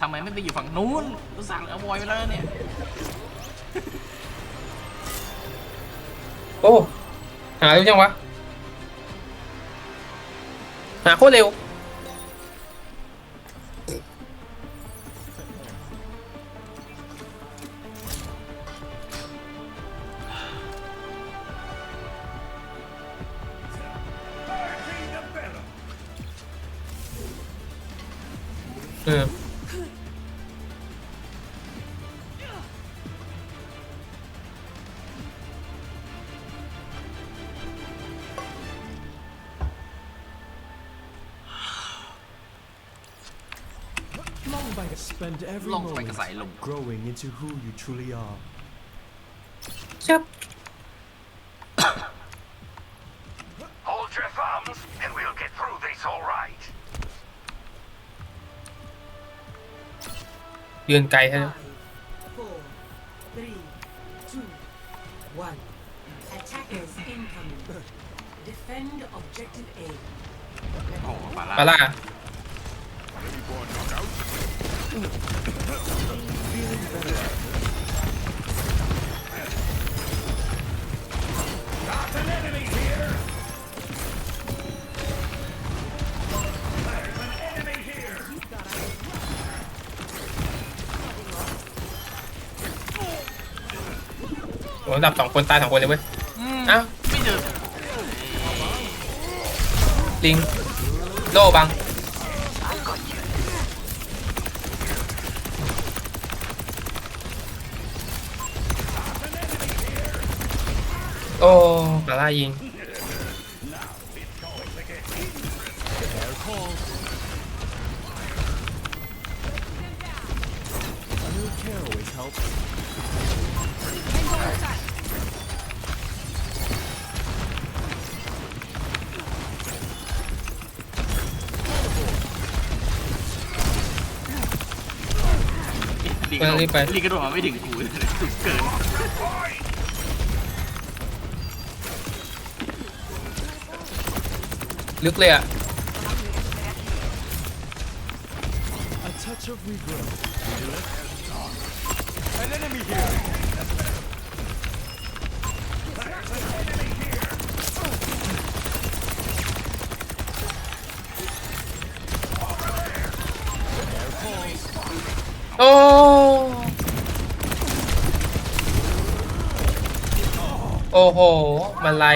ทำไมไม่ไปอยู่ฝั่งนู้นกูสั่งเอาบอยไปแล้วเนี่ย โอ้ หาเร็วจังวะ หาโคตรเร็ว spend every ลงไป moment กระสายลม growing into who you truly are. ชับ Hold your thumbs, and we'll get through this all right. เดือนไกลใช่ไหม four, three, two, one. Attackers incoming. Defend objective A. โอ้โหปา ปา ล่า ล่า โอ้ระดับสองคนตายสองคนเลยเว้ยอืมอ้าว ไม่เจอลิง โลบัง โอ้ปาล่ายิง กระโดดรีบไปลีกระโดดมาไม่ถึงกูเลยสุดเกินลึกเลยอะ A touch of regret. โอ้ อ้โห มันไร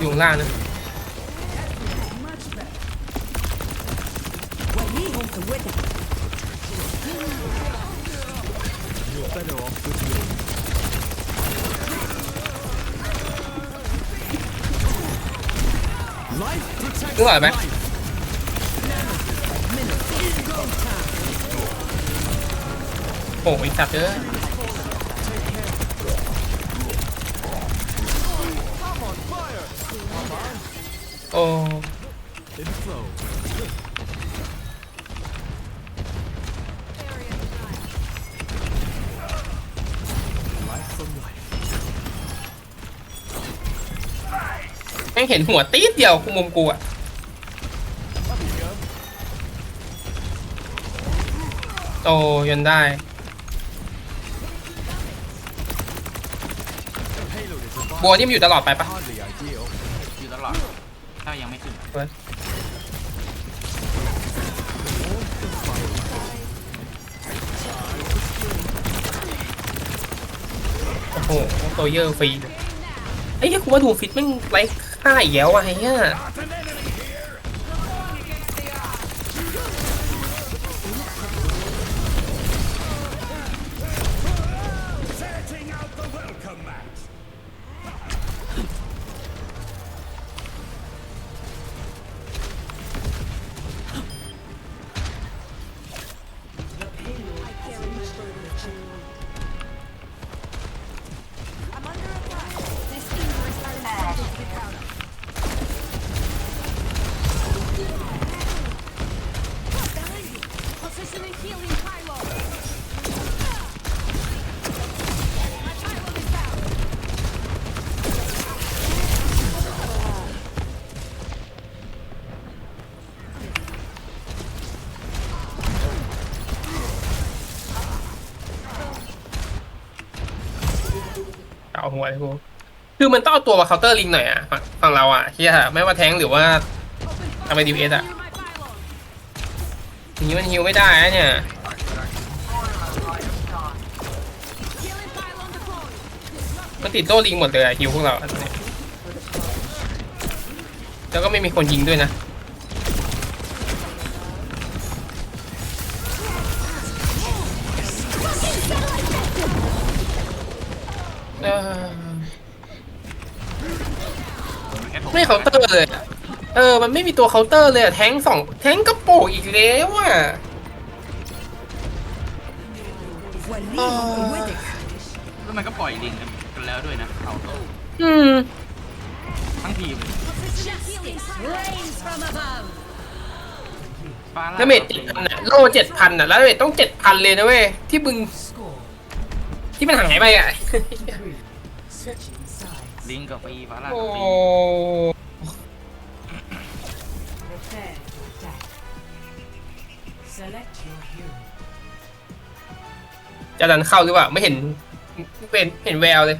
อยู่ข้างล่างนะ You're better off with me. Life protects นึกออกไห แม่งเห็นหัวตีดเดียวคุมมุมกูอะโตยันได้บัวนี่มันอยู่ตลอดไปปะอยู่ตลอดถ้ายังไม่ขึ้นโอ้โหโตเยอร์ฟรีไอ้เหี้ยกูว่าดูฟิตแม่งไร้ค่าอีกแล้วอะไอ้เหี้ย เอาหัวเลยกูคือมันต้องเอาตัวมาเคาน์เตอร์ลิงหน่อยอะฝั่งเราอะเฮียไม่ว่าแทงหรือว่าทำไมดีเอสอะอย่างนี้มันฮิวไม่ได้นะเนี่ยมันติดโต้ลิงหมดเลยฮิวพวกเราแล้วก็ไม่มีคนยิงด้วยนะ เอ่อแค่ถไม่เคาน์เตอร์เลยอะเออ มันไม่มีตัวเคาน์เตอร์เลยอะแทงค์สองแทงค์กระโปงอีกแล้วอะเออแล้วมันก็ปล่อยลิงกันแล้วด้วยนะเอาตัวอืม ทั้งทีมฟ้าล่างแล้วเมจเจ็ดพันอะโลเจ็ดพันอะแล้วเมจต้องเจ็ดพันเลยนะเว้ย ที่มึง Score ที่มันหายไปอะ three. Switching sides. ลิงกับฟรีฟ้าล่างโอ้กับฟรี Prepare to attack. Select your hero. จะดันเข้าหรือเปล่าไม่เห็นเป็นเห็นแววเลย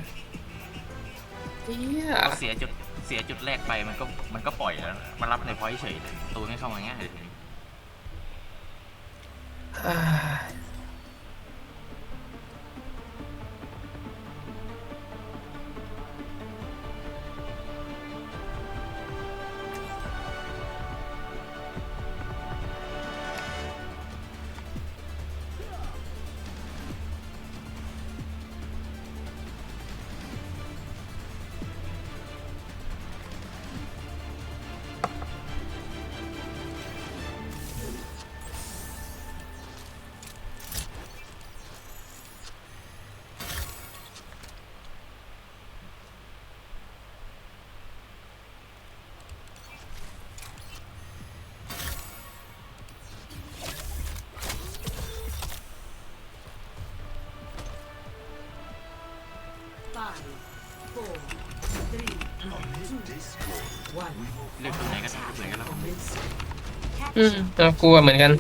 เฮียเสียจุดเสียจุดแรกไปมันก็มันก็ปล่อยแล้วมันรับในพอยต์เฉยเลยตัวไม่เข้ามาง่ายเลยทีนี้อ่า เลือกตัวไหนก็ได้เหมือนกันแล้วอืมเรากลัวเหมือนกัน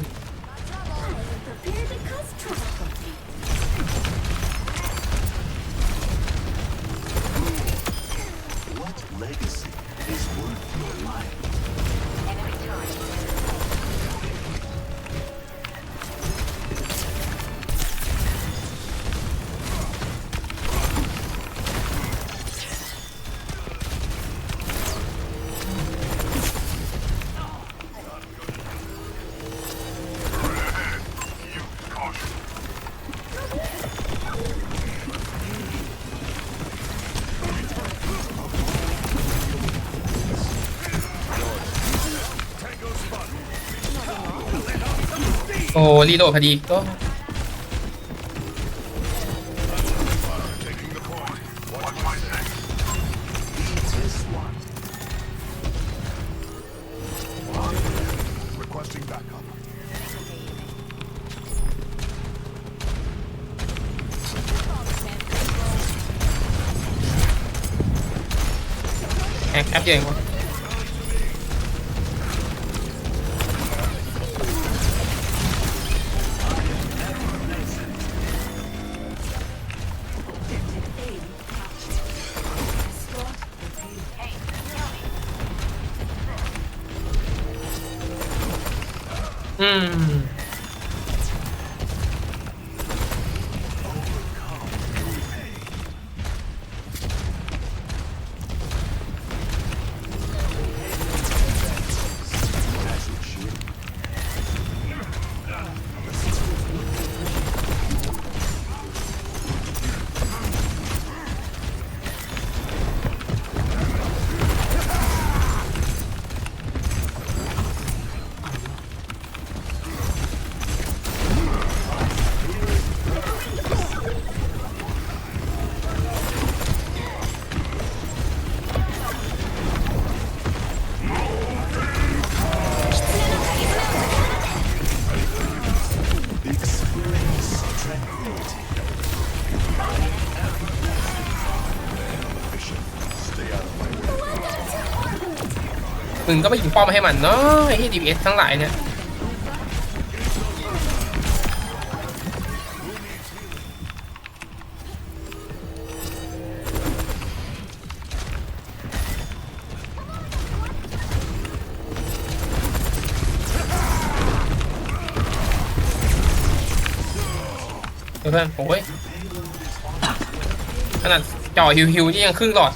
รีโหลดพอดีก็ อื งก็ไปยิงป้อมให้มันเนาะไอ้ดีเอสทั้งหลายเนี่ยเพื่อนโอ้ยขนาดจ่อฮิวๆที่ยังครึ่งหลอด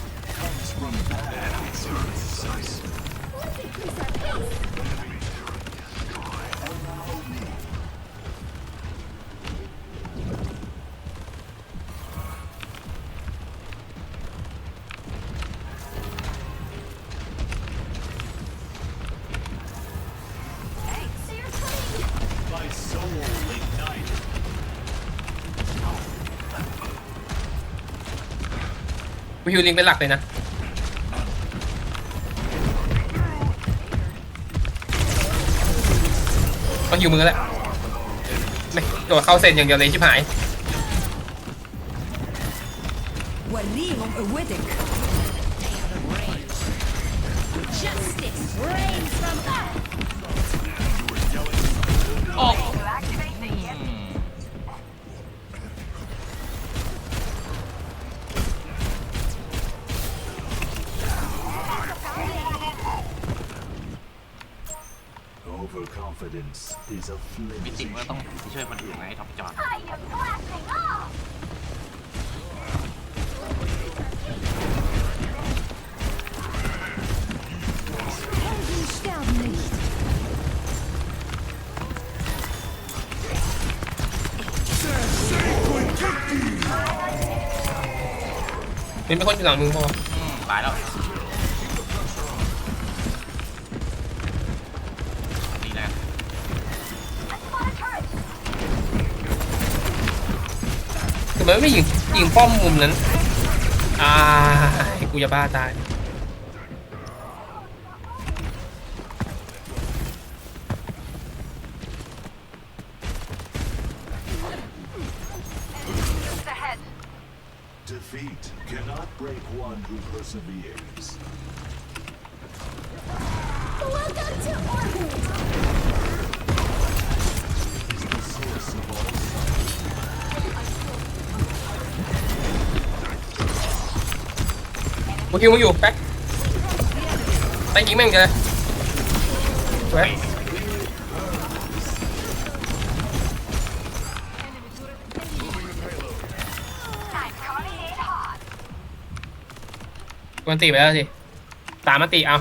ฮิวลิงเป็นหลักเลยนะ ต้องฮิวมือแล้วไม่โดดเข้าเซนอย่างเดียวเลยชิบหาย وليهم قوتك Justice reigns from up โอ้ Overconfidence มิติ flimsy ก็ต้องช่วยคนอื่นนะไอ้ท็อปจอด Helden sterben nicht เป็นเป็นคนอยู่หลังมึงพออืมตายแล้ว ไม่ยิงยิงป้อมมุมนั้นอ่ากูจะบ้าตาย orbit กูฮิวมึงอยู่แป๊กไปยิงแม่งเลยสวยกวนตีไปแล้วสิ ตามมาตีเอา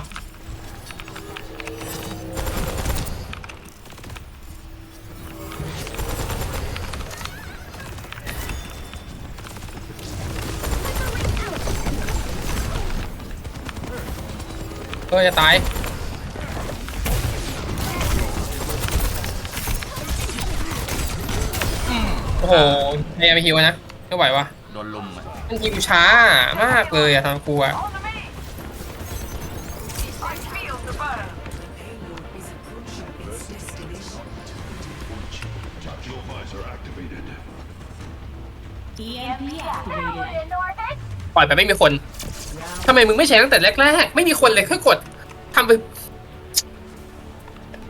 เออจะตายโอ้โหพยายามไปฮิวนะไม่ไหววะโดนลุมอะมันฮิวช้ามากเลยอะทางกูอะ EMP activated ปล่อยไปไม่มีคน ทำไมมึงไม่ใช้ตั้งแต่แรกๆ ไม่มีคนเลยแค่กดทำไป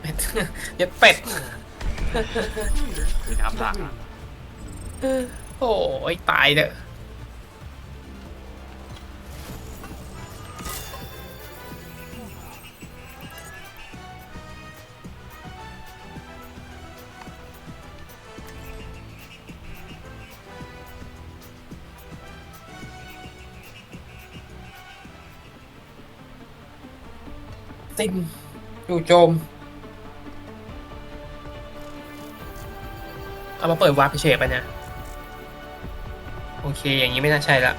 เป็ดเย็ดเป็ดคือทำหลักอะโอ้ยตายเด้อ ติมจู่โจม เอามาเปิดวาร์ปเฉยๆไปเนี่ยโอเค อย่างนี้ไม่น่าใช่ละ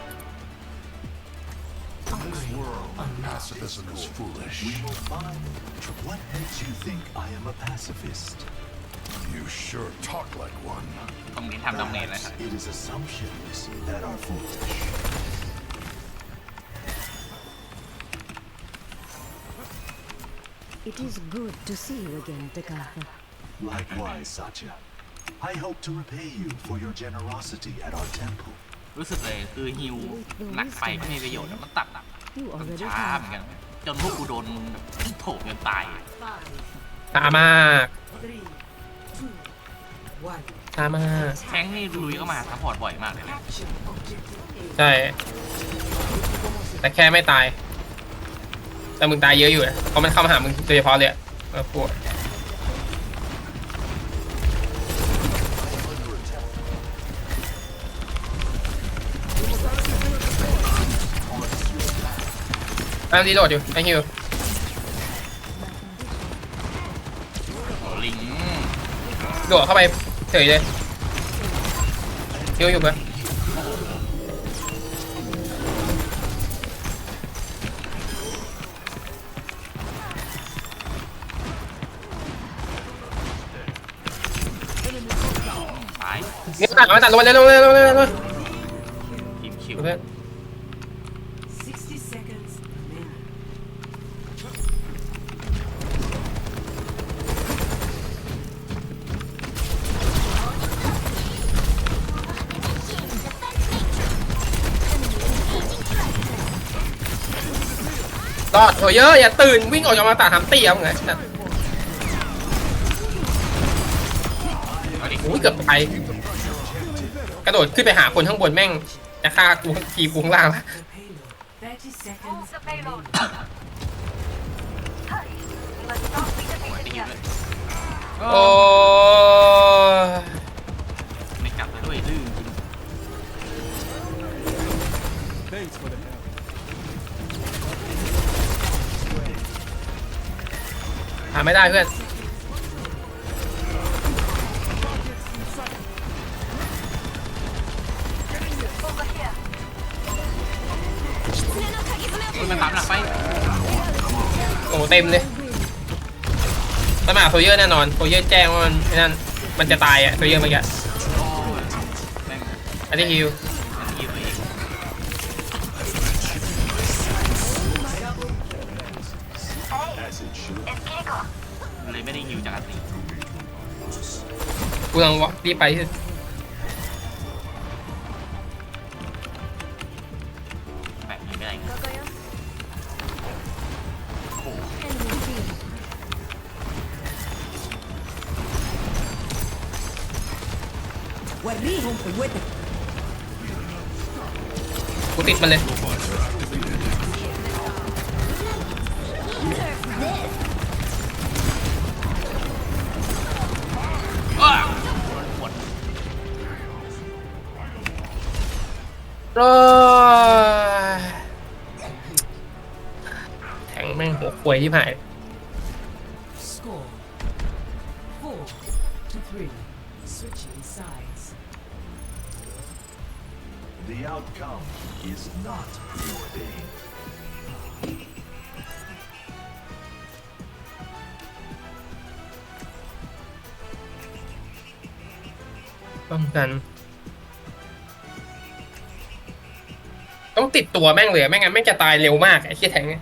Pacifism is foolish. We will find. What makes you think I am a pacifist? You sure talk like one. ต้องเน้นทำดาเมจเลยครับ It is assumptions that are foolish. It is good to see you again, Takatha. Likewise, Satya. I hope to repay you for your generosity at our temple. รู้สึกเลยคือฮิวหนักไปไม่มีประโยชน์อะมันตัดอะ You มัน already ช้าเหมือน have. กันจนพวกกูโดนแบบโถมจนตาย Five, ช้ามาก three, two, one. ช้ามากแทงค์นี่ลุยเข้ามาซัพพอร์ตบ่อยมากเลยนะ Action. Objective A. ใช่แต่แค่ไม่ตาย แต่มึงตายเยอะอยู่อะเพราะมันเข้ามาหามึงโดยเฉพาะเลยอะเออปวดอะรีโหลดอยู่ไอฮิวโอลิง โดดเข้าไปเฉยเลยฮิวอยู่ปะ ตัดเอาตัดลงมาเลยลงเลยลงเลยลงเลยทีมคิวเพื่อน60 seconds remaining. รอดโถเยอะอย่าตื่นวิ่งออกจากมาตาทำตีเอาไงเอาดิโอ้ยเกือบไป กระโดดขึ้นไปหาคนข้างบนแม่งจะฆ่ากูทีกูข้างล่างละ The payload. 30 seconds remaining. ได้ยินด้วยโอ้ไม่กลับแล้วด้วยดื้อจริงหาไม่ได้เพื่อน เต็มเลยมันมาโซเยอร์แน่นอนโซเยอร์แจ้งว่ามันไอ้นั่นมันจะตายอะโซเยอร์เมื่อกี้โอ้ยแม่งอันนี้ฮิวมันยิงตัวเอง As it should. เลยไม่ได้ฮิวจากอันตีกูกำลังวะรีบไปที่ กูติดมันเลย โอ้ยแทงแม่งหัวควยที่ผ่าย ป้องกัน ต้องติดตัวแม่งเลยไม่งั้นแม่งจะตายเร็วมากไอ้เคี้แทงเนี่ย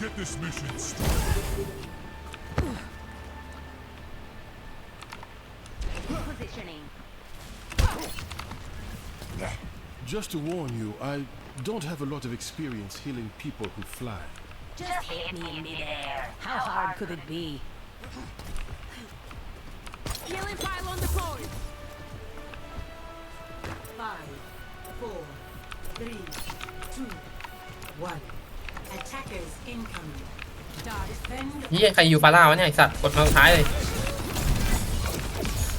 get this mission started. Just to warn you, I don't have a lot of experience healing people who fly. Just hit me in midair. How hard could it be? Healing pile on the point. 5, 4, 3, 2, เฮียใครอยู่ฟาร่าวะเนี่ยไอสัตว์กดมาสุดท้ายเลย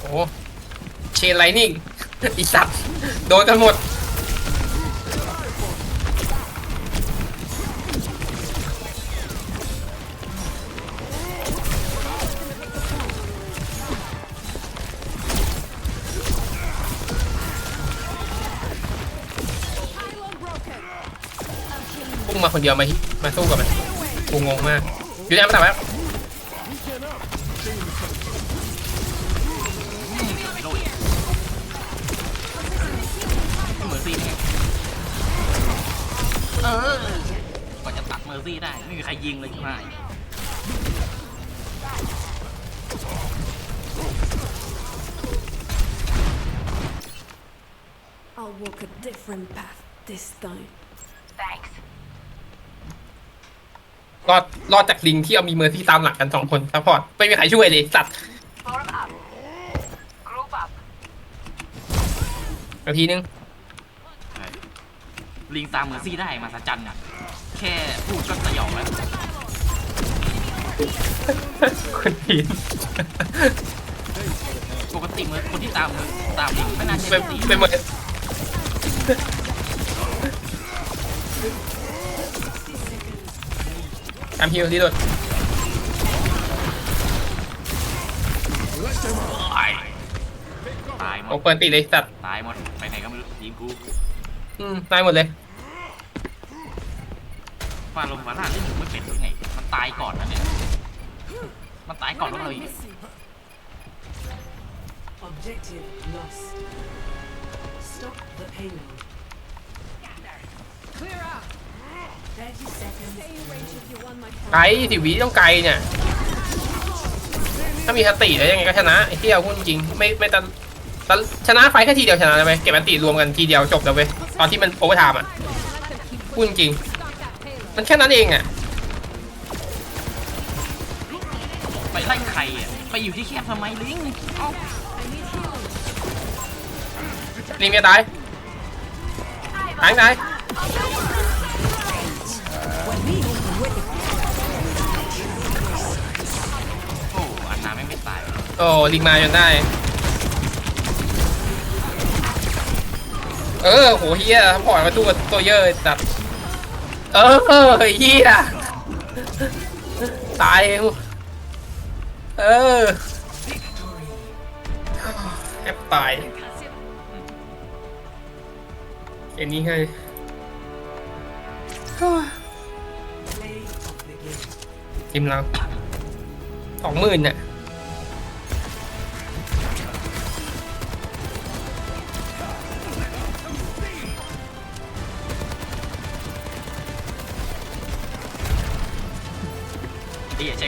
โอ้เชนไลนิ่งไอสัตว์โดนกันหมด มาคนเดียวมามาสู้กับมันกูงงมากอยู่ไหนมาตัดแล้วกเหมือนซี่ไงเออกว่าจะตัดเมอร์ซี่ได้ ไม่มีใครยิงเลยใช่ไหม รอดรอดจากลิงที่เอามีเมอร์ซี่ตามหลังกันสองคนซัพพอร์ตไม่มีใครช่วยเลยสัตว์ Form up. Group up. นาทีนึงลิงตามเหมือนซี่ได้มาสัจจันอะ แค่พูดก็สยองแล้ว คนพีนปกติเหมือนคนที่ตามมือตามลิงไม่น่าใช่เป็นสีเป็นหมดตามฮิวที่โดดตายตายหมโอ้ดเปิดตีเลยสัตว์ตายหมดไปไหนก็ไม่รู้ทีมกูอืมตายหมดเลย ฟาลงฟาล่าเล่นไม่เป็นหรือไงมันตายก่อนนะเนี่ยมันตายก่อนพวกเราอีก Objective lost. Stop the payload. ไกลสิวิต้องไกลเนี่ย ถ้ามีสติแล้วยังไงก็ชนะไอ้ที่เอาพูดจริงๆไม่ไม่ตันตันชนะไฟแค่ทีเดียวชนะเลยเว้ยเก็บอันติรวมกันทีเดียวจบแล้วเว้ยตอนที่มันโอเวอร์ไทม์อะพูดจริง Stop that payload. มันแค่นั้นเองอะไปไล่ใครอะไปอยู่ที่แคบทำไมลิงเอ้า I need healing. ลิงจะตายตายตาย ไม่ตายโอ้ลิงมาจนได้ เออโหเฮียปล่อยมาตู้กับตัวเยอะจัดเออเฮียตาย เออแอบตายเอ็นนี้ให้ Play of the game. ทีมเราสองหมื่นเนี่ย